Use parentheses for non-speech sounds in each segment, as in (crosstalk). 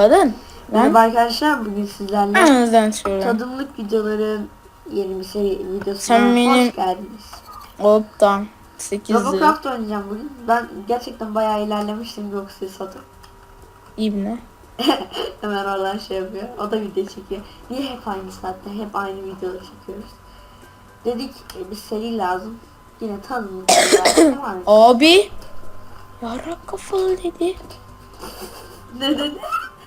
Kadın. Merhaba arkadaşlar bugün sizlerle çıkıyorum. tadımlık videoların yeni bir seri videosuna Sen benim- hoş geldiniz. Hoptan. 8 lira. Robocraft oynayacağım bugün. Ben gerçekten bayağı ilerlemiştim Roxy satıp. İbne. Hemen oradan şey yapıyor. O da video çekiyor. Niye hep aynı saatte hep aynı videoları çekiyoruz? Dedik e, bir seri lazım. Yine tadımlık videolar. Var? Abi. Yarrak kafalı dedi. (laughs) ne dedi?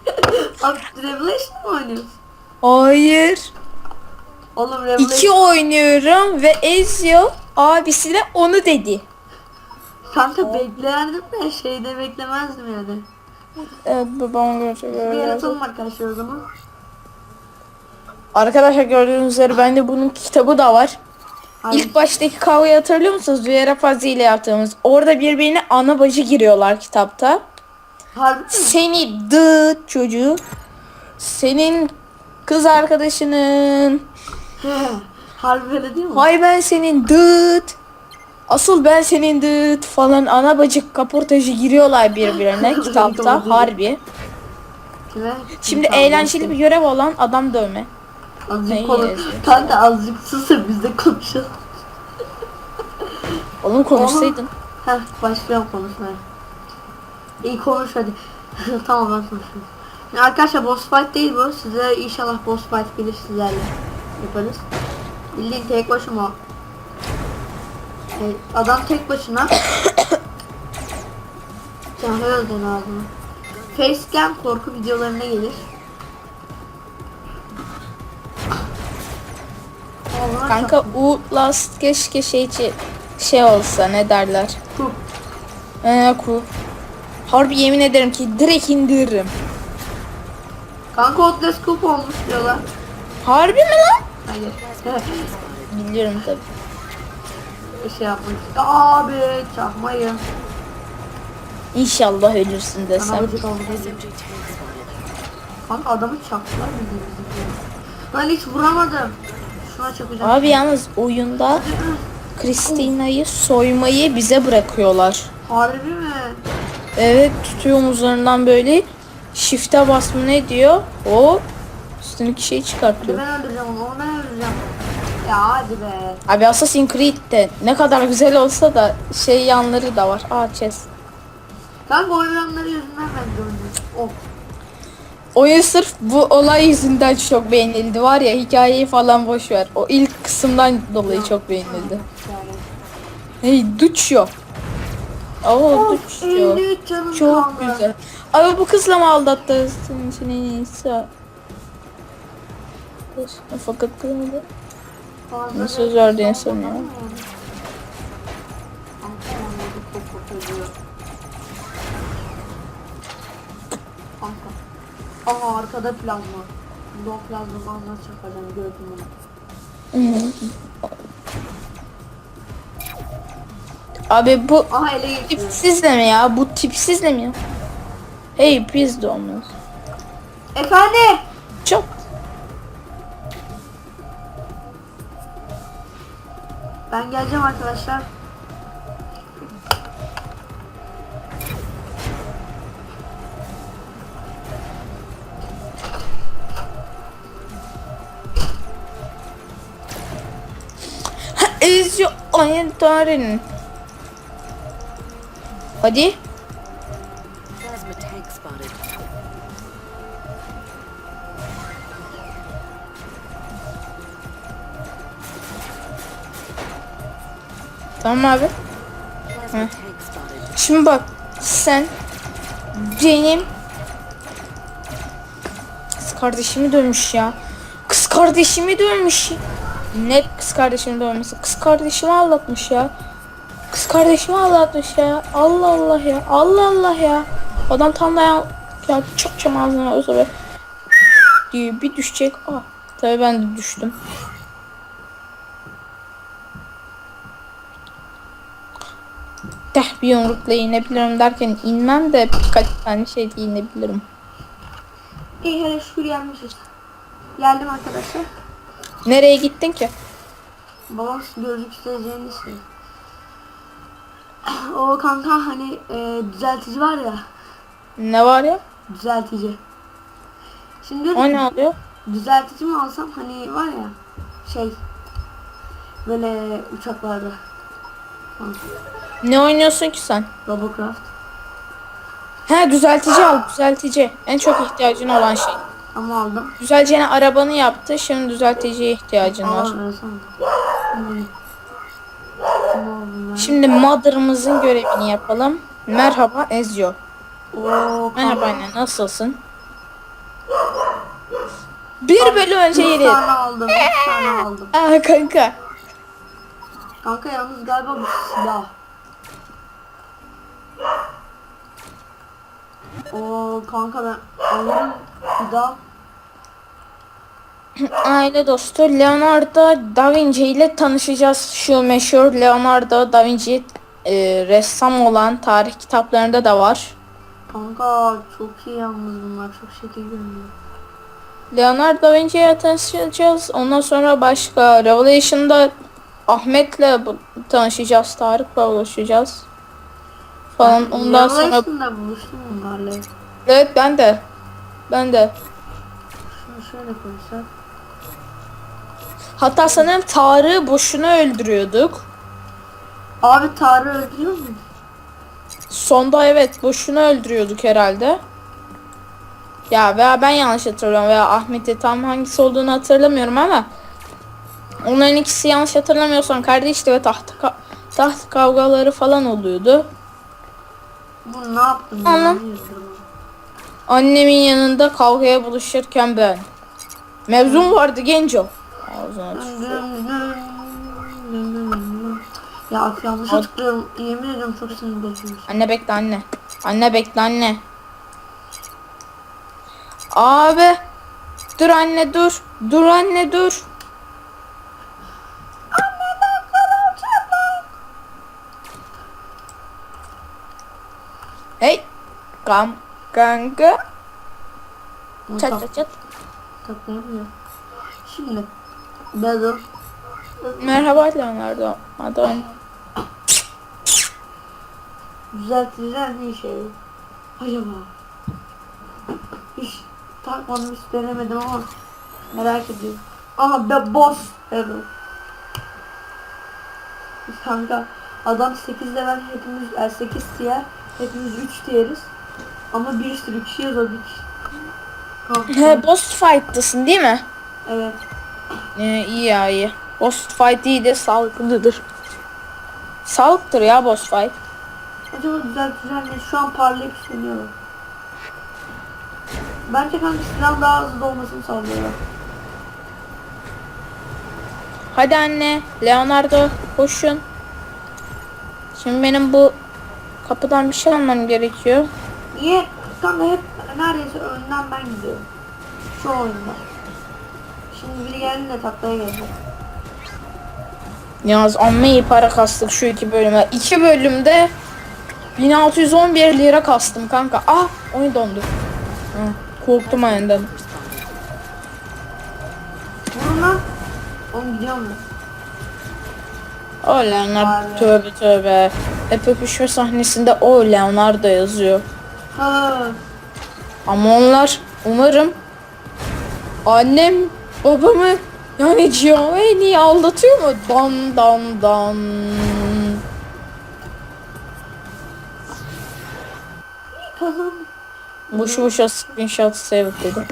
(laughs) Abi Revelation mı oynuyorsun? Hayır. Oğlum Revelation İki oynuyorum ve Ezio abisi de onu dedi. kanka beklerdim de şeyde beklemezdim yani. Evet babam Bir gördü. yaratalım arkadaşlar o zaman. Arkadaşlar gördüğünüz üzere bende bunun kitabı da var. Ay, İlk baştaki kavgayı hatırlıyor musunuz? Vieira Fazi ile yaptığımız. Orada birbirine ana bacı giriyorlar kitapta. Harbi mi? Seni dıt çocuğu. Senin kız arkadaşının. harbi öyle değil mi? Hay ben senin dıt. Asıl ben senin dıt falan ana bacı kaportajı giriyorlar birbirine (laughs) kitapta harbi. Kime? Şimdi eğlenceli bir görev olan adam dövme. Azıcık konu. Kanka azıcık sus da biz de konuşalım. Oğlum konuşsaydın. Heh başlayalım konuşmaya. İyi konuş hadi. (laughs) tamam ben konuşuyorum. Şimdi arkadaşlar boss fight değil bu. Size inşallah boss fight gelir sizlerle yaparız. Bildiğin tek başıma. Şey, adam tek başına. Sen öldün ağzını. Facecam korku videolarına gelir. Allah Kanka Outlast keşke şey şey olsa ne derler. çok- Ee, ku. Harbi yemin ederim ki direkt indiririm. Kanka Outlast Scoop olmuş diyorlar. Harbi mi lan? Hayır. (laughs) Biliyorum tabi. şey yapmış. Abi çakmayı. İnşallah ölürsün desem. Kanka adamı çaktılar gibi. Lan hiç vuramadım. Şuna çakacağım. Abi yalnız oyunda Christina'yı soymayı bize bırakıyorlar. Harbi mi? Evet tutuyor omuzlarından böyle shift'e basma ne diyor? O üstündeki şeyi çıkartıyor. ben öldüreceğim onu, onu ben öldüreceğim. Ya hadi be. Abi Assassin's Creed'de ne kadar güzel olsa da şey yanları da var. Aa chest. Kanka oyunları yüzünden ben oynuyorum. Of. Oyun sırf bu olay yüzünden çok beğenildi var ya hikayeyi falan boş ver. O ilk kısımdan dolayı çok beğenildi. Hey Duccio. Of Duccio. 53 canım Çok kaldı. güzel. Abi bu kızla mı aldattı? Senin için en iyisi. Fakat söz bir- verdiğini Fazla sanıyorum. Aha arkada plazma. O plazma bana çakacağım gördüm onu. Abi bu Aha ele geçiyor. tipsiz de mi ya? Bu tipsiz de mi ya? Hey biz de olmaz. Efendim? Çok. Ben geleceğim arkadaşlar. Ezio Ayentarin. Hadi. Tamam abi. Spotted. Şimdi bak sen benim kız kardeşimi dövmüş ya. Kız kardeşimi dövmüş. Ne kız kardeşimi dövmesi? Kız kardeşimi aldatmış ya. Kardeşimi aldatmış ya. Allah Allah ya. Allah Allah ya. Adam tam da ya, ya çakacağım ağzına o zaman diye bir düşecek. Ah. Tabii ben de düştüm. Deh bir yumrukla inebilirim derken inmem de birkaç tane şey de inebilirim. İyi hele şükür gelmişiz. Geldim arkadaşlar. Nereye gittin ki? Babam gözlük isteyeceğini istiyor. O kanka hani e, düzeltici var ya. Ne var ya? Düzeltici. Şimdi O ne oluyor? düzeltici mi alsam hani var ya şey böyle uçaklarda. Ne oynuyorsun ki sen? Robocraft. He düzeltici al düzeltici. En çok ihtiyacın olan şey. Ama aldım. Düzelteceğine arabanı yaptı. Şimdi düzelticiye ihtiyacın var. Aa, sandım. Hmm. Şimdi mother'ımızın görevini yapalım. Merhaba Ezio. Oo, Merhaba anne nasılsın? Bir bölüm önce Üç yeni. tane aldım. Tane (laughs) aldım. Aa kanka. Kanka yalnız galiba bu silah. Oo kanka ben alırım bir daha. (clears throat) Aile dostu Leonardo da Vinci ile tanışacağız. Şu meşhur Leonardo da Vinci e, ressam olan tarih kitaplarında da var. Kanka çok iyi yalnız bunlar çok şekil görünüyor. Leonardo da Vinci ile tanışacağız. Ondan sonra başka Revelation'da Ahmet'le tanışacağız. Tarık'la buluşacağız. Falan. Ondan sonra Revelation'da buluştum bunlarla. evet ben de ben de Şunu şöyle koysak. Hatta sanırım Tarık'ı boşuna öldürüyorduk. Abi Tarık öldürüyor mu? Sonda evet boşuna öldürüyorduk herhalde. Ya veya ben yanlış hatırlıyorum veya Ahmet'i tam hangisi olduğunu hatırlamıyorum ama onların ikisi yanlış hatırlamıyorsam kardeşti ve taht ka- taht kavgaları falan oluyordu. Bu ne yaptın? Anlam. Annemin yanında kavgaya buluşurken ben. Mevzum vardı genco. Ağzına aç. Ya yanlış hatırlıyorum. Yemin ediyorum çok sinir bozuyorsun. Anne bekle anne. Anne bekle anne. Abi. Dur anne dur. Dur anne dur. Hey. Kam kanka. Çat çat çat. taklayamıyor. Şimdi. Battle. Merhaba Leonardo. Adam. Düzelticiler ne yarıyor? Acaba? Hiç takmadım hiç denemedim ama merak ediyorum. Aha be boss battle. Kanka adam 8 level hepimiz yani 8 tier hepimiz 3 tieriz. Ama bir sürü kişi. Kanka, He boss fight'tasın değil mi? evet. Ee, iyi ya iyi. Boss fight iyi de sağlıklıdır. Sağlıktır ya boss fight. Acaba düzelticiler ne? Şu an parlayıp istemiyorum. Bence kanka silah daha hızlı dolmasını sağlıyorlar. Hadi anne, Leonardo koşun. Şimdi benim bu kapıdan bir şey almam gerekiyor. Niye? Kanka hep neredeyse önden ben gidiyorum. Şu oyunda. Şimdi biri geldi de taklaya gelecek. Yalnız amma iyi para kastık şu iki bölüme. İki bölümde 1611 lira kastım kanka. Ah oyun dondu. Hı, korktum ayından. Vurun lan. Oğlum gidiyor mu? O Leonardo Vay be. tövbe tövbe. Hep öpüşme sahnesinde o Leonardo yazıyor. Ha. Ama onlar umarım annem babamı yani Giovanni'yi aldatıyor mu? Dan dan dan. Boşu boşa screenshot save dedi.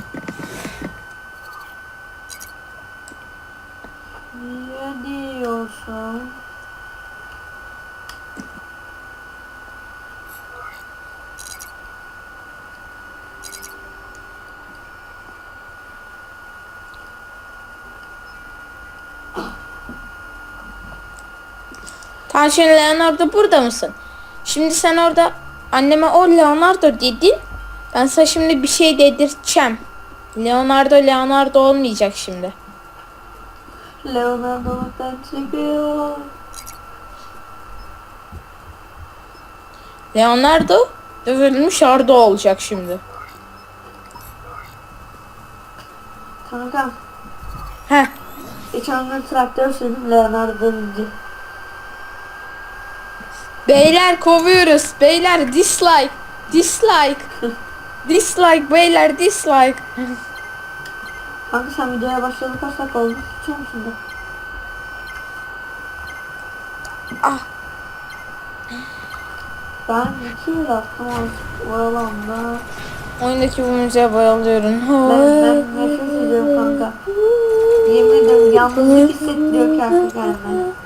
Niye diyorsan? Şimdi Leonardo burada mısın? Şimdi sen orada anneme o Leonardo dedin. Ben sana şimdi bir şey dedirteceğim. Leonardo Leonardo olmayacak şimdi. Leonardo'dan çıkıyor. Leonardo dövülmüş Arda olacak şimdi. Kanka. Heh. Geçen gün traktör sürdüm Leonardo'dan önce. Beyler kovuyoruz. Beyler dislike. Dislike. Dislike beyler dislike. Kanka sen videoya başladın kaç dakika oldu? Tutuyor musun da? Ah. Ben iki yıl attım alanda. Oyundaki bu müziğe bayılıyorum. Ben, ben nefret ediyorum kanka. Yemin ederim yalnızlık hissettiriyor kendi kendime.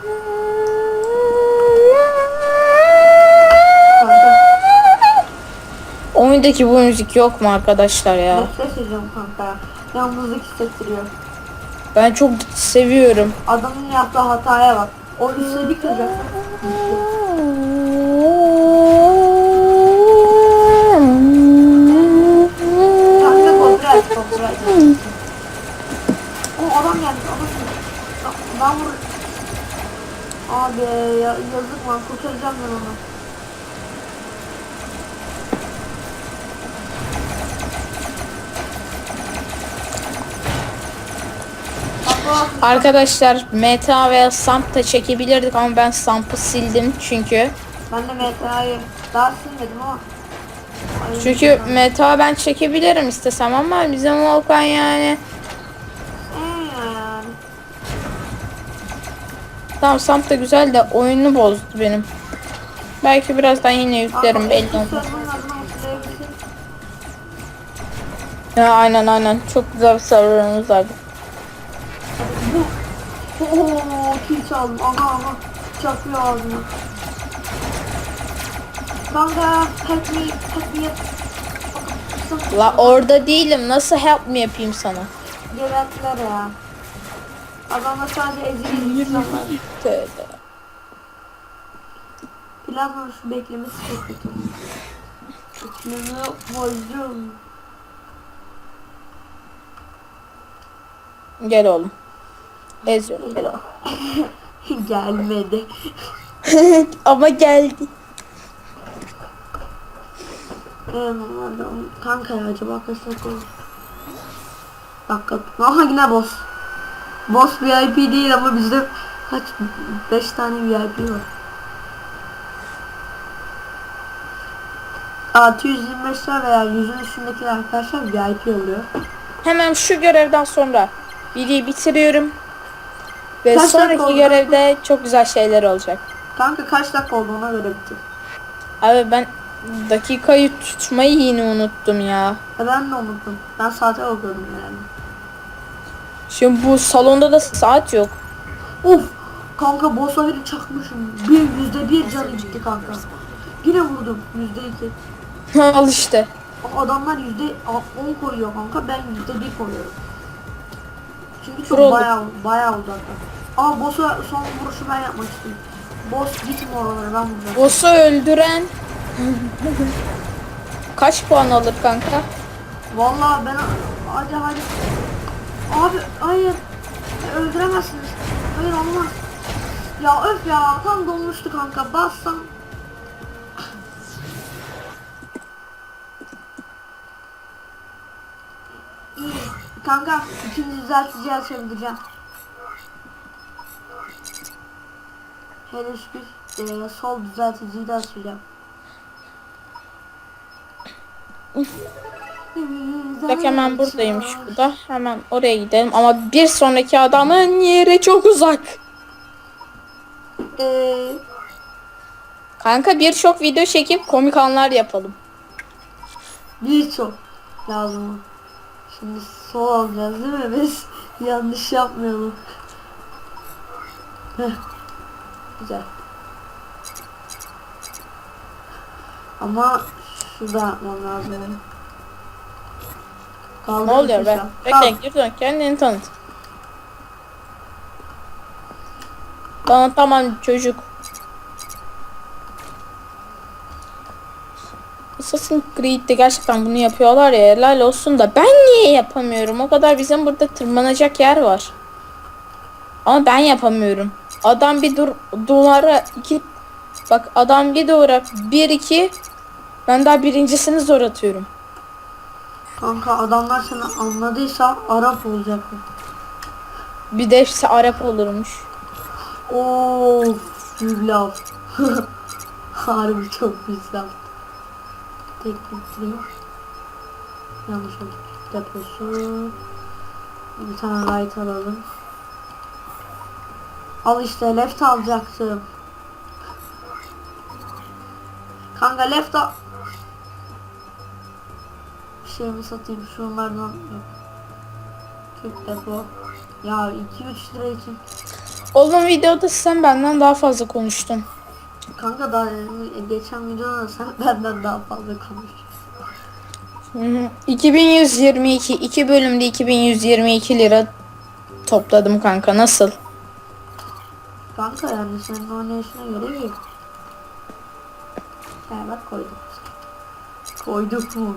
Oyundaki bu müzik yok mu arkadaşlar ya? nefret ediyorum kanka. ya. Yalnızlık hissettiriyor. Ben çok seviyorum. Adamın yaptığı hataya bak. O üstüne bir kıracaksın. Kanka kontrol et kontrol et. O adam geldi adam geldi. Ben vur. Abi ya, yazık lan kurtaracağım ben onu. Arkadaşlar meta veya samp da çekebilirdik ama ben sampı sildim çünkü. Ben de MTA'yı daha silmedim ama. Çünkü meta ben çekebilirim istesem ama bizim Volkan yani. Tamam samp da güzel de oyunu bozdu benim. Belki birazdan yine yüklerim belli olmaz. Ya aynen aynen çok güzel bir serverımız vardı. Ooo kill çaldım. Aha aha. Çakıyor ağzıma. Kanka help me. Help me. La orada değilim nasıl help mi yapayım sana? Gebertiler ya. Adamlar sadece ezili insanlar. Tövbe. Plasma şu beklemesi çok kötü. Bekleme bozdum. Gel oğlum. Eziyorum gel (laughs) oğlum. Gelmedi. (laughs) Ama geldi. Ee, kanka acaba kaç dakika oldu? Dakika. Aha yine boss. Boss VIP değil ama bizde kaç 5 tane VIP var. 625'ler veya 100'ün üstündekiler arkadaşlar VIP oluyor. Hemen şu görevden sonra videoyu bitiriyorum. Ve Kaç dakika sonraki oldu? görevde çok güzel şeyler olacak. Kanka kaç dakika oldu ona göre bitir. Abi ben dakikayı tutmayı yine unuttum ya. E ben de unuttum. Ben saate bakıyordum yani. Şimdi bu salonda da saat yok. Of! Kanka boss'a biri çakmışım. Bir yüzde bir canı gitti kanka. Yine vurdum. Yüzde iki. (laughs) Al işte. Adamlar yüzde on koyuyor kanka. Ben yüzde bir koyuyorum. Çünkü çok Vuruldu. bayağı bayağı uzakta. Ama boss'a son vuruşu ben yapmak istedim. Boss gitme oralara ben vuracağım. Boss'u öldüren kaç puan alır kanka? Vallahi ben hadi hadi. Abi hayır. Öldüremezsiniz. Hayır olmaz. Ya öf ya tam dolmuştu kanka. Bassam. Kanka ikinci düzelticiyi açabileceğim. Henüz bir e, sol düzelticiyi de açacağım. Bak hemen buradaymış bu da. Hemen oraya gidelim ama bir sonraki adamın yeri çok uzak. Ee, Kanka birçok video çekip komik anlar yapalım. Birçok lazım. Şimdi sol alacağız değil mi biz? (laughs) Yanlış yapmayalım. Heh. Güzel. Ama şurada yapmam lazım. onu. Kaldır Ne oluyor be? Bekle gir dön kendini tanıt. Tamam tamam çocuk. Assassin's Creed'de gerçekten bunu yapıyorlar ya helal olsun da ben niye yapamıyorum? O kadar bizim burada tırmanacak yer var. Ama ben yapamıyorum. Adam bir dur duvara iki bak adam bir duvara bir iki ben daha birincisini zor atıyorum. Kanka adamlar seni anladıysa Arap olacak. Bir de hepsi Arap olurmuş. Of, lav. (laughs) Harbi çok güzel. Tek bitireyim. Yanlış oldu. Deposu. Bir tane light alalım. Al işte left alacaktım. Kanka left al. Bir şey mi satayım şunlardan yok. Depo. Ya 2-3 lira için. Oğlum videoda sen benden daha fazla konuştun. Kanka daha geçen videoda da sen (laughs) benden daha fazla. Hı hı. 2122 iki bölümde 2122 lira topladım kanka nasıl? Kanka yani senin oynayışına göre iyi. Ha bak koyduk. Koyduk mu?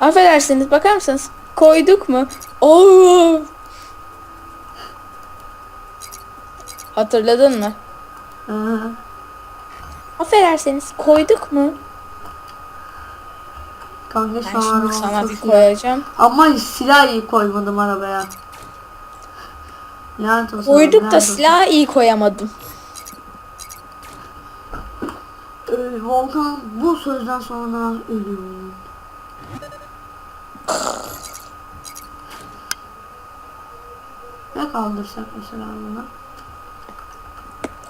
Affedersiniz bakar mısınız? Koyduk mu? Oo. Hatırladın mı? Hı. Affedersiniz koyduk mu? Kanka Ben şu şimdi an sana bir koyacağım. Ama silah iyi koymadım arabaya. Lanet olsun. Koyduk lanet da olsun. silahı iyi koyamadım. Ee, Volkan bu sözden sonra ölüyor. Ne kaldırsak mesela buna?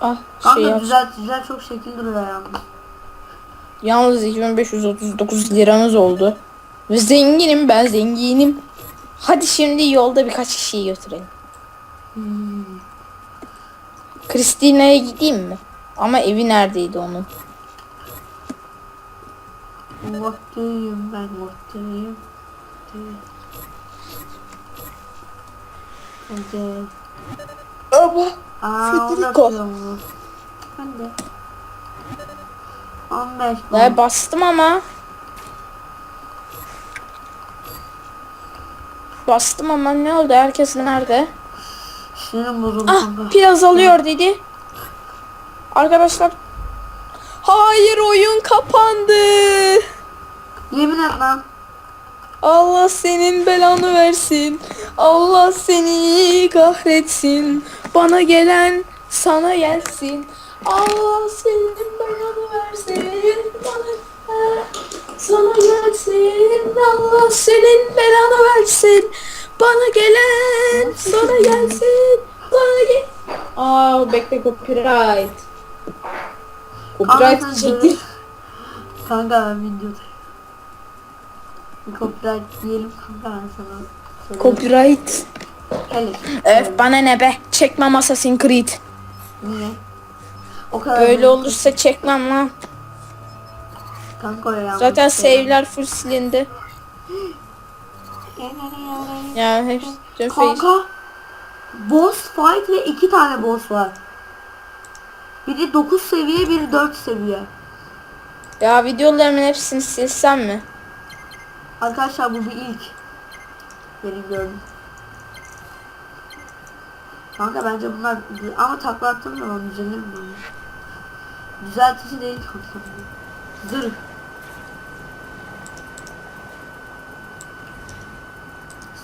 Ah Kanka şey yap. güzel güzel çok şekil duruyor yalnız. Yalnız 2539 liramız oldu. Ve zenginim ben zenginim. Hadi şimdi yolda birkaç kişiyi götürelim. Christina'ya gideyim mi? Ama evi neredeydi onun? Vaktiyim ben vaktiyim. Hadi. Ama Aa Federico. Hadi. 15 ben bastım ama. Bastım ama ne oldu? Herkes nerede? Sinirim bozuldu Ah kanka. pil azalıyor dedi. Arkadaşlar. Hayır oyun kapandı. Yemin et lan. Allah senin belanı versin. Allah seni kahretsin. Bana gelen sana gelsin. Allah senin belanı versin. Bana sana gelsin. Allah senin belanı versin. Bana gelen sana gelsin. Bana gel. Aa bekle copyright. Copyright çekti. Kanka ben videoda. Copyright diyelim kanka ben sana. Copyright. Hele. Öf bana ne be. Çekmem Assassin's Creed. Niye? O kadar Böyle büyük- olursa çekmem lan. Kanka o yanlış Zaten şey. save'ler full silindi. Ya hepsi face. Kanka boss fight ve iki tane boss var. Biri 9 seviye, biri 4 seviye. Ya videolarımın hepsini silsem mi? Arkadaşlar bu bir ilk. Benim gördüm. Kanka bence bunlar ama takla attığım zaman düzelir mi? böyle? Düzeltici değil kanka. Zırh.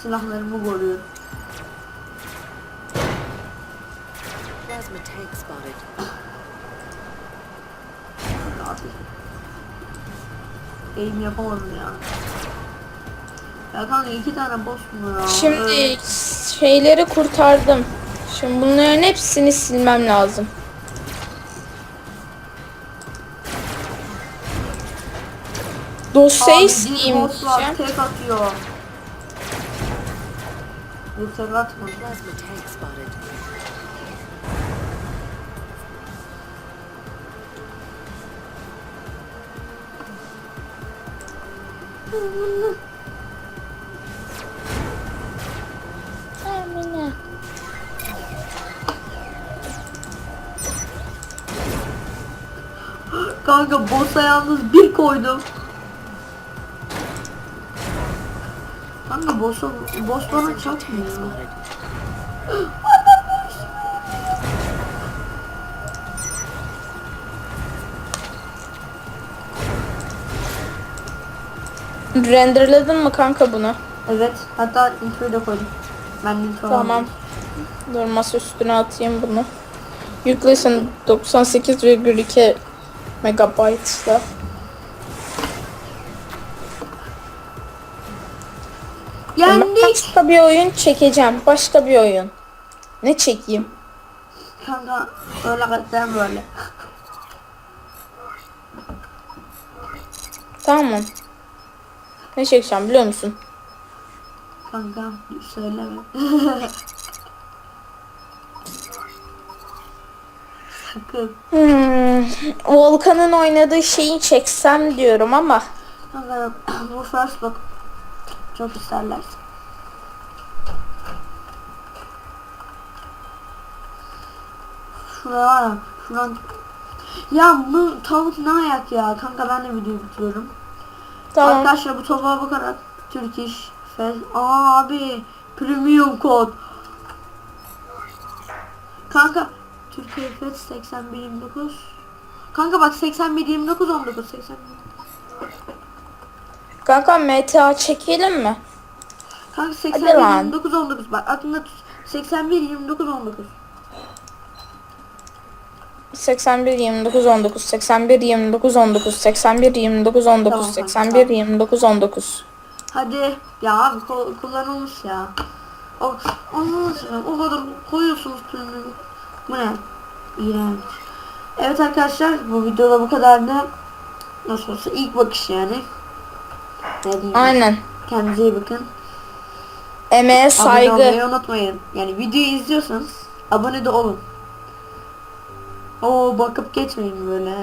Silahlarımı koruyor. Plasma tank spotted. Abi. Eğim yapamadım ya. Ya kanka iki tane boss mu ya? Şimdi şeyleri kurtardım. Şimdi bunların hepsini silmem lazım. Dosyayı Abi bir sileyim boss var diyeceğim. tek atıyor. Plasma tank spotted. Kanka boss'a yalnız bir koydum. Kanka boss'a boss bana çarpmıyor. Spotted. Renderladın mı kanka bunu? Evet hatta introyu da koydum. Ben intro Tamam. Dur masa üstüne atayım bunu. Yüklesin 98,2 megabaytla. Başka bir oyun çekeceğim. Başka bir oyun. Ne çekeyim? Kanka öyle kadar böyle. Tamam? Ne çekeceğim biliyor musun? Kanka söyleme. Sakın. Hmm, Volkan'ın oynadığı şeyi çeksem diyorum ama Kanka bu first look çok isterler. Şuraya var ya, şuradan... Ya bu tavuk ne ayak ya? Kanka ben de videoyu bitiriyorum. tamam. Arkadaşlar bu tavuğa bakarak Türk iş Fez... Aa abi premium kod. Kanka Türkiye Fez 8129. Kanka bak 8129 19 81. Kanka MTA çekelim mi? Kanka Hadi 81 lan. 29 19 bak aklında tut. 81 29 19. 81 29 19 81 29 19 81 29 19 Tamam, 81 29 19 Hadi ya abi ko- kullanılmış ya. O o kadar koyuyorsunuz premium. Bu ne? İğrenç. Evet arkadaşlar bu videoda bu kadardı. Nasıl olsa ilk bakış yani. Ne diyeyim? Aynen. Kendinize iyi bakın. Emeğe Abone saygı. olmayı unutmayın. Yani videoyu izliyorsanız abone de olun. Oo bakıp geçmeyin böyle.